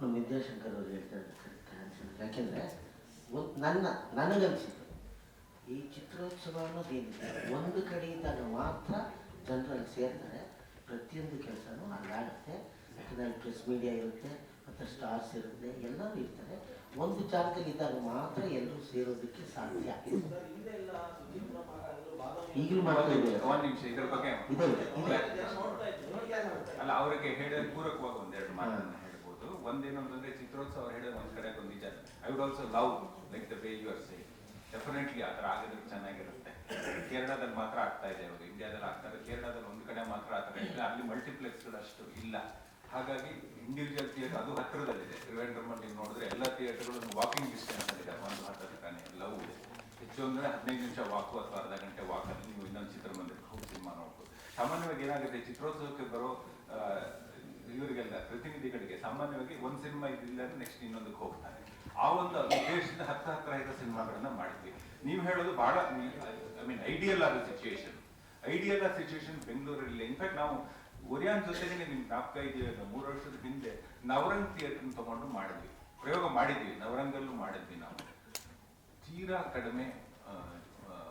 ನಮ್ಮ ವಿದ್ಯಾಶಂಕರ್ ಅವರು ಹೇಳ್ತಾರೆ ಇದ್ದಾರೆ. ಯಾಕೆಂದರೆ ಒಂದು ನನ್ನ ನನಗನ್ಸಿತ್ತು. ಈ ಚಿತ್ರೋತ್ಸವ ಅನ್ನೋದೇನಿದೆ ಒಂದು ಕಡೆ ಇದ್ದಾಗ ಮಾತ್ರ ಜನರಲ್ಲಿ ಸೇರ್ತಾರೆ. ಪ್ರತಿಯೊಂದು ಕೆಲಸನೂ ಹಾಗಾಗುತ್ತೆ ಯಾಕಂದರೆ ಪ್ರೆಸ್ ಮೀಡಿಯಾ ಇರುತ್ತೆ ಮತ್ತು ಸ್ಟಾರ್ಸ್ ಇರುತ್ತೆ ಎಲ್ಲರೂ ಇರ್ತಾರೆ. ಒಂದು ಜಾಗದಲ್ಲಿ ಇದ್ದಾಗ ಮಾತ್ರ ಎಲ್ಲರೂ ಸೇರೋದಕ್ಕೆ ಸಾಧ್ಯ. ಈಗಲೂ ಮಾಡ್ತಾ ಇದ್ದಾರೆ. ಒಂದ್ ನಿಮಿಷ ಇದ್ರ ಬಗ್ಗೆ ಇದೆ ಅಲ್ಲ ಅವರಿಗೆ ಹೇಳೋದು ಪೂರಕವಾಗಿ ಒಂದೆರಡು ಮಾತನ್ನ ಒಂದೇನಂತಂದ್ರೆ ಚಿತ್ರೋತ್ಸವ ಹೇಳೋದು ಒಂದ್ ಕಡೆ ಒಂದು ವಿಚಾರ. I would also love like the way you are say definitely ಆ ಥರ ಆಗಿದ್ರೆ ಚೆನ್ನಾಗಿರುತ್ತೆ. ಕೇರಳದಲ್ಲಿ ಮಾತ್ರ ಆಗ್ತಾ ಇದೆ ಅವರು ಇಂಡಿಯಾದಲ್ಲಿ ಆಗ್ತಾ ಇದೆ. ಕೇರಳದಲ್ಲಿ ಒಂದು ಕಡೆ ಮಾತ್ರ ಆ ಥರ ಇಲ್ಲ. ಅಲ್ಲಿ ಮಲ್ಟಿಪ್ಲೆಕ್ಸ್ಗಳು ಅಷ್ಟು ಇಲ್ಲ. ಹಾಗಾಗಿ ಇಂಡಿವಿಜುವಲ್ ಥಿಯೇಟರ್ ಅದು ಹತ್ತಿರದಲ್ಲಿದೆ ನೀವು ನೋಡಿದ್ರೆ ಎಲ್ಲ ಥಿಯೇಟರ್ಗಳು ವಾಕಿಂಗ್ ಡಿಸ್ಟೆನ್ಸ್ ಅಲ್ಲಿ ಇದೆ. ಒಂದು ಹತ್ತಿರ ತಾನೆ ಲವ್ ಇದೆ. ಹೆಚ್ಚು ಅಂದ್ರೆ ಹದಿನೈದು ನಿಮಿಷ ವಾಕು ಅಥವಾ ಅರ್ಧ ಗಂಟೆ ವಾಕಲ್ಲಿ ನೀವು ಇನ್ನೊಂದು ಚಿತ್ರಮಂದಿರಕ್ಕೆ ಹೋಗಿ ಸಿನಿಮಾ ನೋಡ್ಬೋದು. ಸಾಮಾನ್ಯವಾಗಿ ಏನಾಗುತ್ತೆ, ಚಿತ್ರೋತ್ಸವಕ್ಕೆ ಬರೋ ಇವರಿಗೆಲ್ಲ ಪ್ರತಿನಿಧಿಗಳಿಗೆ ಸಾಮಾನ್ಯವಾಗಿ ಒಂದು ಸಿನಿಮಾ ಇದಿಲ್ಲ ನೆಕ್ಸ್ಟ್ ಇನ್ನೊಂದಕ್ಕೆ ಹೋಗ್ತಾರೆ. ಆ ಒಂದು ಉದ್ದೇಶದಿಂದ ಹತ್ತ ಹತ್ರ ಇರೋ ಸಿನಿಮಾಗಳನ್ನ ಮಾಡಿದ್ವಿ ನೀವು ಹೇಳೋದು ಬಹಳ ಐ ಮೀನ್ ಐಡಿಯಲ್ ಆದ ಸಿಚುಯೇಷನ್ ಐಡಿಯಲ್ ಆದ ಸಿಚುಯೇಷನ್ ಬೆಂಗಳೂರಲ್ಲಿ ಇನ್ಫ್ಯಾಕ್ಟ್ ನಾವು ಒರಿಯಾನ್ ಜೊತೆಗೆ ನಿಮ್ಗೆ ಜ್ಞಾಪಕ ಇದೆಯೋ ಮೂರು ವರ್ಷದ ಹಿಂದೆ ನವರಂಗ್ ಥಿಯೇಟರ್ ತಗೊಂಡು ಮಾಡಿದ್ವಿ. ಪ್ರಯೋಗ ಮಾಡಿದ್ವಿ, ನವರಂಗಲ್ಲೂ ಮಾಡಿದ್ವಿ ನಾವು. ತೀರಾ ಕಡಿಮೆ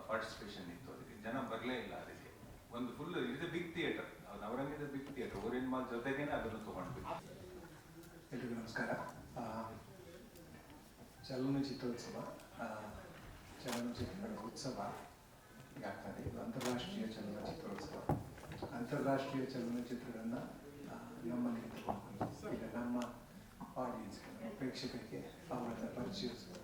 ಪಾರ್ಟಿಸಿಪೇಷನ್ ಇತ್ತು ಅದಕ್ಕೆ. ಜನ ಬರಲೇ ಇಲ್ಲ ಅದಕ್ಕೆ. ಒಂದು ಫುಲ್ ಇದು ಬಿಗ್ ಥಿಯೇಟರ್ ನವರಂಗದ ಬಿಟ್ಟು ಊರಿನ ಮಾಲ್ ಜೊತೆಗೇನೆ ಅದನ್ನು ತಗೊಂಡ್ವಿ ಎಲ್ರಿಗೂ ನಮಸ್ಕಾರ. ಚಲನಚಿತ್ರೋತ್ಸವ ಚಲನಚಿತ್ರಗಳ ಉತ್ಸವ ಆಗ್ತದೆ. ಇದು ಅಂತಾರಾಷ್ಟ್ರೀಯ ಚಲನಚಿತ್ರೋತ್ಸವ ಅಂತಾರಾಷ್ಟ್ರೀಯ ಚಲನಚಿತ್ರಗಳನ್ನ ನಮ್ಮ ನಮ್ಮಲ್ಲಿ ತಗೊಂಡು ಈಗ ನಮ್ಮ ಆಡಿಯನ್ಸ್ ಪ್ರೇಕ್ಷಕರಿಗೆ ಅವರನ್ನ ಪರಿಚಯಿಸುವ.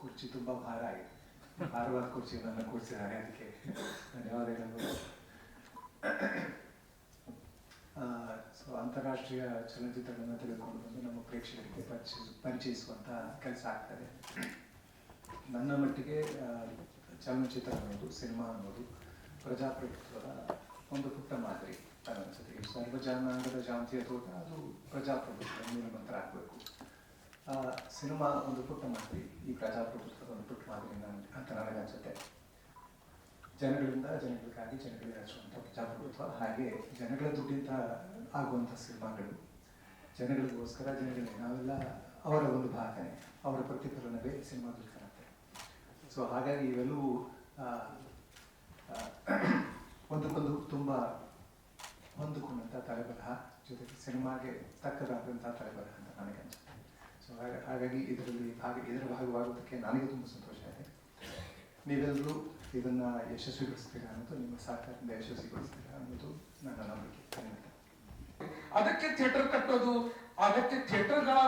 ಕುರ್ಚಿ ತುಂಬಾ ಭಾರ ಆಗಿದೆ. ಭಾರವಾದ ಕುರ್ಚಿಗಳನ್ನು ಕೂರಿಸಿದ್ದಾರೆ ಅದಕ್ಕೆ ಧನ್ಯವಾದಗಳು ಸೊ ಅಂತಾರಾಷ್ಟ್ರೀಯ ಚಲನಚಿತ್ರಗಳನ್ನು ತೆಗೆದುಕೊಂಡು ಬಂದು ನಮ್ಮ ಪ್ರೇಕ್ಷಕರಿಗೆ ಪರಿಚಯ ಪರಿಚಯಿಸುವಂಥ ಕೆಲಸ ಆಗ್ತದೆ. ನನ್ನ ಮಟ್ಟಿಗೆ ಚಲನಚಿತ್ರ ಅನ್ನೋದು, ಸಿನಿಮಾ ಅನ್ನೋದು ಪ್ರಜಾಪ್ರಭುತ್ವದ ಒಂದು ಪುಟ್ಟ ಮಾದರಿ ಈ ಸರ್ವಜನಾಂಗದ ಶಾಂತಿಯ ತೋಟ, ಅದು ಪ್ರಜಾಪ್ರಭುತ್ವ ಮೂಲಮಂತ್ರ ಆಗಬೇಕು. ಸಿನಿಮಾ ಒಂದು ಪುಟ್ಟ ಮಾದರಿ ಈ ಪ್ರಜಾಪ್ರಭುತ್ವದ ಒಂದು ಪುಟ್ಟ ಮಾದರಿ ಅಂತ ನನಗೆ ಅನಿಸುತ್ತೆ. ಜನಗಳಿಂದ ಜನಗಳಿಗಾಗಿ ಜನಗಳಿಗೆ ಹಚ್ಚುವಂಥ ಪ್ರಜಾಪ್ರಭುತ್ವ, ಹಾಗೆ ಜನಗಳ ದುಡ್ಡಿಂದ ಆಗುವಂಥ ಸಿನಿಮಾಗಳು. ಜನಗಳಿಗೋಸ್ಕರ ಜನಗಳಿಗೆ ನಾವೆಲ್ಲ ಅವರ ಒಂದು ಭಾಗನೆ, ಅವರ ಪ್ರತಿಫಲನವೇ ಸಿನಿಮಾದಲ್ಲಿ ಕಾಣುತ್ತೆ ಸೊ ಹಾಗಾಗಿ ಇವೆಲ್ಲವೂ ಒಂದಕ್ಕೊಂದು ತುಂಬ ಹೊಂದಿಕೊಂಡಂಥ ತಲೆಬರಹ ಜೊತೆಗೆ ಸಿನಿಮಾಗೆ ತಕ್ಕದಾದಂಥ ತಲೆಬರಹ ಅಂತ ನನಗೆ ಅನ್ಸುತ್ತೆ. ಸೊ ಹಾಗ- ಹಾಗಾಗಿ ಇದರಲ್ಲಿ ಭಾಗ ಇದರ ಭಾಗವಾಗೋದಕ್ಕೆ ನನಗೆ ತುಂಬ ಸಂತೋಷ ಇದೆ. ನೀವೆಲ್ಲರೂ ಇದನ್ನು ಯಶಸ್ವಿಗೊಳಿಸ್ತೀರಾ ಅನ್ನೋದು ನಿಮ್ಮ ಸಹಕಾರದಿಂದ ಯಶಸ್ವಿಗೊಳಿಸ್ತೀರಾ ಅನ್ನೋದು ನನ್ನ ನಂಬಿಕೆ. ಅದಕ್ಕೆ ಥಿಯೇಟರ್ ಕಟ್ಟೋದು ಅದಕ್ಕೆ ಥಿಯೇಟರ್ಗಳ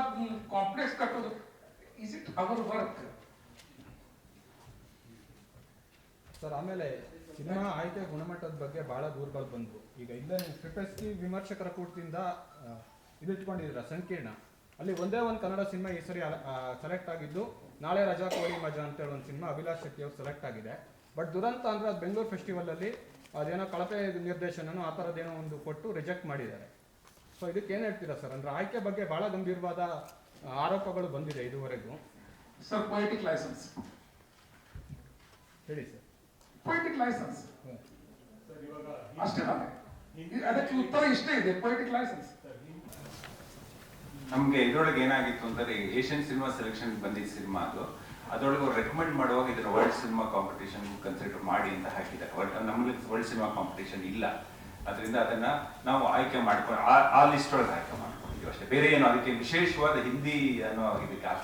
ಕಾಂಪ್ಲೆಕ್ಸ್ ಕಟ್ಟೋದು is it our work sir ಆಮೇಲೆ ಸಿನಿಮಾ ಆಯ್ಕೆ ಗುಣಮಟ್ಟದ ಬಗ್ಗೆ ಬಹಳ ದೂರಗಳು ಬಂದ್ವು. ಈಗ ಇಲ್ಲ ನೀವು ತ್ರಿಪಸ್ಕಿ ವಿಮರ್ಶಕರ ಕೂಟದಿಂದ ಆ, ಇದು ಇಟ್ಕೊಂಡಿದ್ದೀರಾ ಸಂಕೀರ್ಣ? ಅಲ್ಲಿ ಒಂದೇ ಒಂದು ಕನ್ನಡ ಸಿನಿಮಾ ಈ ಸರಿ ಸೆಲೆಕ್ಟ್ ಆಗಿದ್ದು ನಾಳೆ ರಜಾ ಕೋಳಿ ಮಜಾ ಅಂತೇಳಿ ಒಂದು ಸಿನಿಮಾ ಅಭಿಲಾಷ್ ಶೆಟ್ಟಿ ಅವ್ರು ಸೆಲೆಕ್ಟ್ ಆಗಿದೆ. ಬಟ್ ದುರಂತ ಅಂದರೆ ಅದು ಬೆಂಗಳೂರು ಫೆಸ್ಟಿವಲಲ್ಲಿ ಅದೇನೋ ಕಳಪೆ ನಿರ್ದೇಶನನೋ ಆ ಥರದ್ದೇನೋ ಒಂದು ಕೊಟ್ಟು ರಿಜೆಕ್ಟ್ ಮಾಡಿದ್ದಾರೆ. ಸೊ ಇದಕ್ಕೆ ಏನು ಹೇಳ್ತೀರಾ ಸರ್ ಅಂದರೆ ಆಯ್ಕೆ ಬಗ್ಗೆ ಭಾಳ ಗಂಭೀರವಾದ ಆರೋಪಗಳು ಬಂದಿದೆ ಇದುವರೆಗೂ. ಸರ್ ಪೊಲಿಟಿಕ್ ಲೈಸೆನ್ಸ್ ಹೇಳಿ ಸರ್ ಪೊಲಿಟಿಕ್ ಲೈಸೆನ್ಸ್. ಅಷ್ಟೇ ಅದಕ್ಕೆ ಉತ್ತರ ಇಷ್ಟೇ ಇದೆ ಪೊಲಿಟಿಕ್ ಲೈಸೆನ್ಸ್ ನಮ್ಗೆ ಇದರೊಳಗೆ ಏನಾಗಿತ್ತು ಅಂತಂದ್ರೆ ಏಷ್ಯನ್ ಸಿನಿಮಾ ಸೆಲೆಕ್ಷನ್ ಬಂದಿದ್ದ ಸಿನಿಮಾ ಅದು. ಅದರೊಳಗೆ ರೆಕಮೆಂಡ್ ಮಾಡುವಾಗ ಇದರ ವರ್ಲ್ಡ್ ಸಿನಿಮಾ ಕಾಂಪಿಟೇಷನ್ ಕನ್ಸಿಡರ್ ಮಾಡಿ ಅಂತ ಹಾಕಿದ್ದಾರೆ. ನಮ್ಮಲ್ಲಿ ವರ್ಲ್ಡ್ ಸಿನಿಮಾ ಕಾಂಪಿಟೇಷನ್ ಇಲ್ಲ. ಅದರಿಂದ ಅದನ್ನ ನಾವು ಆಯ್ಕೆ ಮಾಡ್ಕೊಂಡು ಆ ಲಿಸ್ಟ್ ಒಳಗೆ ಆಯ್ಕೆ ಮಾಡ್ಕೊಂಡಿದ್ದೀವಿ ಅಷ್ಟೇ. ಬೇರೆ ಏನು ಅದಕ್ಕೆ ವಿಶೇಷವಾದ ಹಿಂದಿ ಅನ್ನೋ ಇದಕ್ಕೆ ಆಟ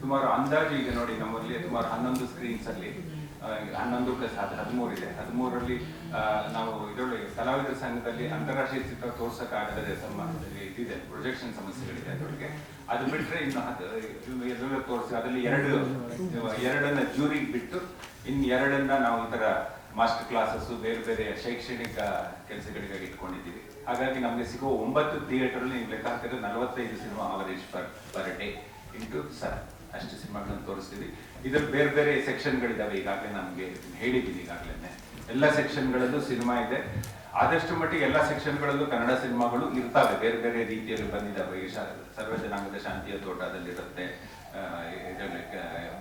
ಸುಮಾರು ಅಂದಾಜು ಈಗ ನೋಡಿ ನಮ್ಮಲ್ಲಿ ಸುಮಾರು ಹನ್ನೊಂದು ಸ್ಕ್ರೀನ್ಸ್ ಅಲ್ಲಿ ಹನ್ನೊಂದು ಪ್ಲಸ್ ಹದಿಮೂರು ಇದೆ. ಹದಿಮೂರರಲ್ಲಿ ನಾವು ಇದರೊಳಗೆ ಕಲಾವಿದರ ಸಂಘದಲ್ಲಿ ಅಂತಾರಾಷ್ಟ್ರೀಯ ಚಿತ್ರ ತೋರ್ಸಕ್ಕಾಗದೆ ಸಂಬಂಧದಲ್ಲಿ ಇದಿದೆ ಪ್ರೊಜೆಕ್ಷನ್ ಸಮಸ್ಯೆಗಳಿದೆ ಅದರೊಳಗೆ. ಅದು ಬಿಟ್ಟರೆ ಇನ್ನು ಇದೆಲ್ಲ ತೋರಿಸಿ, ಅದರಲ್ಲಿ ಎರಡು, ಎರಡನ್ನ ಜೂರಿ ಬಿಟ್ಟು, ಇನ್ನು ಎರಡನ್ನ ನಾವು ಈ ಮಾಸ್ಟರ್ ಕ್ಲಾಸಸ್ ಬೇರೆ ಬೇರೆ ಶೈಕ್ಷಣಿಕ ಕೆಲಸಗಳಿಗಾಗಿ ಇಟ್ಕೊಂಡಿದ್ದೀವಿ. ಹಾಗಾಗಿ ನಮಗೆ ಸಿಗೋ ಒಂಬತ್ತು ಥಿಯೇಟರ್ ನೀವು ಲೆಕ್ಕ ಹಾಕಿದ್ರೆ ನಲವತ್ತೈದು cinema average per per day into sir. ಅಷ್ಟು ಸಿನಿಮಾಗಳನ್ನು ತೋರಿಸ್ತೀವಿ. ಇದ್ರಲ್ಲಿ ಬೇರೆ ಬೇರೆ ಸೆಕ್ಷನ್ಗಳಿದ್ದಾವೆ ಈಗಾಗಲೇ ನಮಗೆ ಹೇಳಿದ್ದೀನಿ ಈಗಾಗಲೇ ಎಲ್ಲ ಸೆಕ್ಷನ್ಗಳಲ್ಲೂ ಸಿನಿಮಾ ಇದೆ. ಆದಷ್ಟು ಮಟ್ಟಿಗೆ ಎಲ್ಲ ಸೆಕ್ಷನ್ಗಳಲ್ಲೂ ಕನ್ನಡ ಸಿನಿಮಾಗಳು ಇರ್ತಾವೆ. ಬೇರೆ ಬೇರೆ ರೀತಿಯಲ್ಲಿ ಬಂದಿದ್ದಾವೆ ಈಗ ಶಾಂತಿಯ ಸರ್ವಜನಾಂಗದ ಶಾಂತಿಯ ತೋಟದಲ್ಲಿರುತ್ತೆ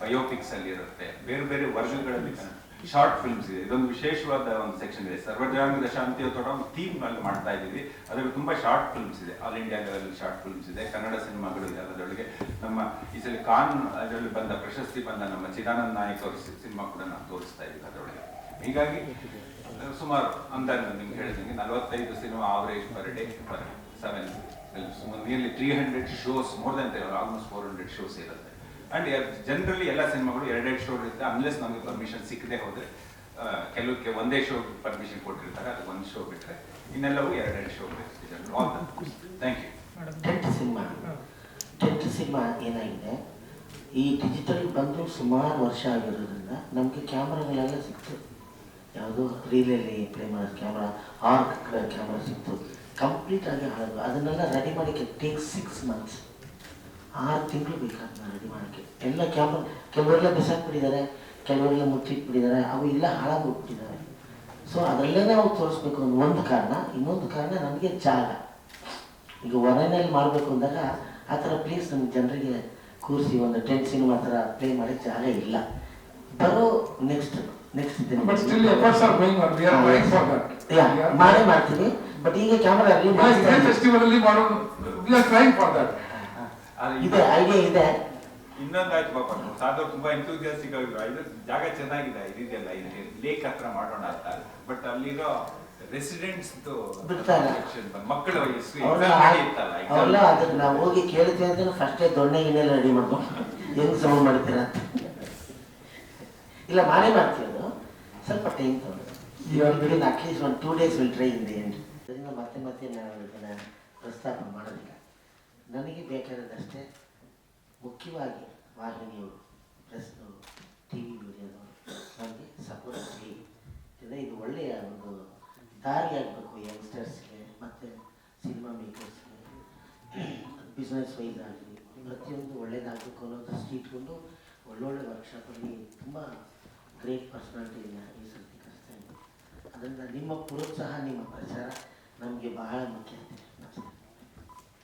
ಬಯೋಪಿಕ್ಸ್ ಅಲ್ಲಿ ಇರುತ್ತೆ ಬೇರೆ ಬೇರೆ ಕನ್ನಡ ಶಾರ್ಟ್ ಫಿಲ್ಮ್ಸ್ ಇದೆ. ಇದೊಂದು ವಿಶೇಷವಾದ ಒಂದು ಸೆಕ್ಷನ್ ಇದೆ. ಸರ್ವಜಾಂಗದ ಶಾಂತಿಯ ತೊಡ ಒಂದು ಥೀಮ್ ಅಲ್ಲಿ ಮಾಡ್ತಾ ಇದ್ದೀವಿ. ಅದರಲ್ಲಿ ತುಂಬಾ ಶಾರ್ಟ್ ಫಿಲ್ಮ್ಸ್ ಇದೆ. ಆಲ್ ಇಂಡಿಯಾ ಶಾರ್ಟ್ ಫಿಲ್ಮ್ಸ್ ಇದೆ. ಕನ್ನಡ ಸಿನಿಮಾಗಳು ಇದೆ. ಅದರೊಳಗೆ ನಮ್ಮ ಈ ಸಲ ಕಾನ್ ಅದರಲ್ಲಿ ಬಂದ ಪ್ರಶಸ್ತಿ ಬಂದ ನಮ್ಮ ಚಿದಾನಂದ ನಾಯಕ್ ಅವರ ಸಿನಿಮಾ ಕೂಡ ನಾವು ತೋರಿಸ್ತಾ ಇದ್ದೀವಿ ಅದರೊಳಗೆ. ಹೀಗಾಗಿ ಸುಮಾರು ಅಂದಾಜು ನಿಮ್ಗೆ ಹೇಳಿದಂಗೆ ನಲವತ್ತೈದು cinema average per day per seven nearly three hundred shows more than almost four hundred shows ಇರುತ್ತೆ. ಅಂಡ್ ಜನರಲಿ ಎಲ್ಲ ಸಿನಿಮಾಗಳು ಎರಡೆರಡು ಶೋ ಇರುತ್ತೆ ಅನ್ಲೆಸ್ ನಮಗೆ ಪರ್ಮಿಷನ್ ಸಿಕ್ಕದೆ ಹೋದರೆ ಕೆಲವಕ್ಕೆ ಒಂದೇ ಶೋ ಪರ್ಮಿಷನ್ ಕೊಟ್ಟಿರ್ತಾರೆ ಅದು ಒಂದು ಶೋ ಬಿಟ್ಟರೆ ಇನ್ನೆಲ್ಲವೂ ಎರಡೆರಡು show all thank you tent cinema tent cinema ಏನಾಗಿದೆ? ಈ ಡಿಜಿಟಲ್ ಬಂದು ಸುಮಾರು ವರ್ಷ ಆಗಿರೋದ್ರಿಂದ ನಮಗೆ ಕ್ಯಾಮ್ರಾಗಳೆಲ್ಲ ಸಿಕ್ತು. ಯಾವುದು ರೀಲಲ್ಲಿ ಪ್ಲೇ ಮಾಡೋದು ಕ್ಯಾಮ್ರಾ ಆರ್ಕ್ ಕ್ಯಾಮ್ರಾ ಸಿಕ್ತು. ಕಂಪ್ಲೀಟ್ ಆಗಿ ಹಾಳಾದ್ರು ಅದನ್ನೆಲ್ಲ ರೆಡಿ ಮಾಡೋಕ್ಕೆ ಟೇಕ್ ಸಿಕ್ಸ್ ಮಂತ್ಸ್ ಆರು ತಿಂಗಳು ಬೇಕಾಗ್ತದೆ ರೆಡಿ ಮಾಡೋಕ್ಕೆ. ಎಲ್ಲ ಕ್ಯಾಮ್ರಾ ಕೆಲವರೆಲ್ಲ ಬಿಸಾಕ್ಬಿಟ್ಟಿದ್ದಾರೆ ಕೆಲವರೆಲ್ಲ ಮುಚ್ಚಿಟ್ಬಿಟ್ಟಿದ್ದಾರೆ ಅವು ಎಲ್ಲ ಹಾಳಾಗೋಗ್ಬಿಟ್ಟಿದ್ದಾರೆ ಸೊ ಅದರಲ್ಲೇ ನಾವು ತೋರಿಸ್ಬೇಕು ಅನ್ನೋ ಒಂದು ಕಾರಣ. ಇನ್ನೊಂದು ಕಾರಣ ನನಗೆ ಜಾಗ. ಈಗ ಹೊರನಲ್ಲಿ ಮಾಡಬೇಕು ಅಂದಾಗ ಆ ಥರ ಪ್ಲೀಸ್ ನಮ್ಮ ಜನರಿಗೆ ಕೂರಿಸಿ ಒಂದು ಟೆಂಟ್ ಸಿನಿಮಾ ಥರ ಪ್ಲೇ ಮಾಡಿ ಜಾಗ ಇಲ್ಲ. ಬರೋ ನೆಕ್ಸ್ಟ್ ನೆಕ್ಸ್ಟ್ ಮಾಡೇ ಮಾಡ್ತೀವಿ. ಬಟ್ ಈಗ ಕ್ಯಾಮ್ರಾ ಫೆಸ್ಟಿವಲ್ ಅಲ್ಲಿ ಮಾಡೋದು we are trying for that ಇದೆ ಐಡಿಯಾ ಇದೆ. ಇನ್ನೊಂದಾಯ್ತು ಪಾಪ ಸಾದವ್ರು ತುಂಬಾ ಎಂತೂಸಿಯಾಸ್ಟಿಕ್ ಆಗಿದ್ರು. ಇದು ಜಾಗ ಚೆನ್ನಾಗಿದೆ ಇದೆಯಲ್ಲ ಇದಕ್ಕೆ ಲೇಕ್ ಹತ್ರ ಮಾಡೋಣ ಅಂತ. ಬಟ್ ಅಲ್ಲಿರೋ ರೆಸಿಡೆಂಟ್ಸ್. ಮಕ್ಕಳ ಅವಲ್ಲ ಅದಕ್ಕೆ ನಾವು ಹೋಗಿ ಕೇಳ್ತೀವಿ ಅಂದ್ರೆ ಫಸ್ಟೇ ದೊಣ್ಣೆ ಗಿಣ್ಣೆಲ್ಲ ರೆಡಿ ಮಾಡ್ಕೊಂಡು ಹೆಂಗ್ ಸೌಂಡ್ ಮಾಡ್ತೀರಾ? ಇಲ್ಲ ಮಾಡೇ ಮಾಡ್ತೀವಿ ಅದು. ಸ್ವಲ್ಪ ಟೈಮ್ ತಗೊಂಡು ಅಟ್ಲೀಸ್ಟ್ ಒಂದು two days will try in the end ಅದರಿಂದ ಮತ್ತೆ ಮತ್ತೆ ನಾವು ಇದನ್ನ ಪ್ರಸ್ತಾಪ ಮಾಡೋದಿಲ್ಲ. ನನಗೆ ಬೇಕಾದದಷ್ಟೇ ಮುಖ್ಯವಾಗಿ ವಾಹಿನಿಯವರು ಪ್ರೆಸ್ನವರು ಟಿ ವಿ ಮೀಡಿಯಾದವರು ನನಗೆ ಸಪೋರ್ಟ್ ಮಾಡಿ ಯಾಕಂದರೆ ಇದು ಒಳ್ಳೆಯ ಒಂದು ದಾರಿ ಆಗಬೇಕು ಯಂಗ್ಸ್ಟರ್ಸ್ಗೆ ಮತ್ತು ಸಿನಿಮಾ ಮೇಕರ್ಸ್ಗೆ ಬಿಸ್ನೆಸ್ ವೈಸ್ ಆಗಲಿ. ಪ್ರತಿಯೊಂದು ಒಳ್ಳೇದಾಗಬೇಕು ಅನ್ನೋ ದೃಷ್ಟಿ ಇಟ್ಕೊಂಡು ಒಳ್ಳೊಳ್ಳೆ ವರ್ಕ್ಶಾಪಲ್ಲಿ ತುಂಬ ಗ್ರೇಟ್ ಪರ್ಸನಾಲಿಟಿನ ಈ ಸರ್ತಿ ಕರೆಸ್ತಾ ಇದ್ದೀನಿ. ಅದರಿಂದ ನಿಮ್ಮ ಪ್ರೋತ್ಸಾಹ, ನಿಮ್ಮ ಪ್ರಚಾರ ನಮಗೆ ಬಹಳ ಮುಖ್ಯ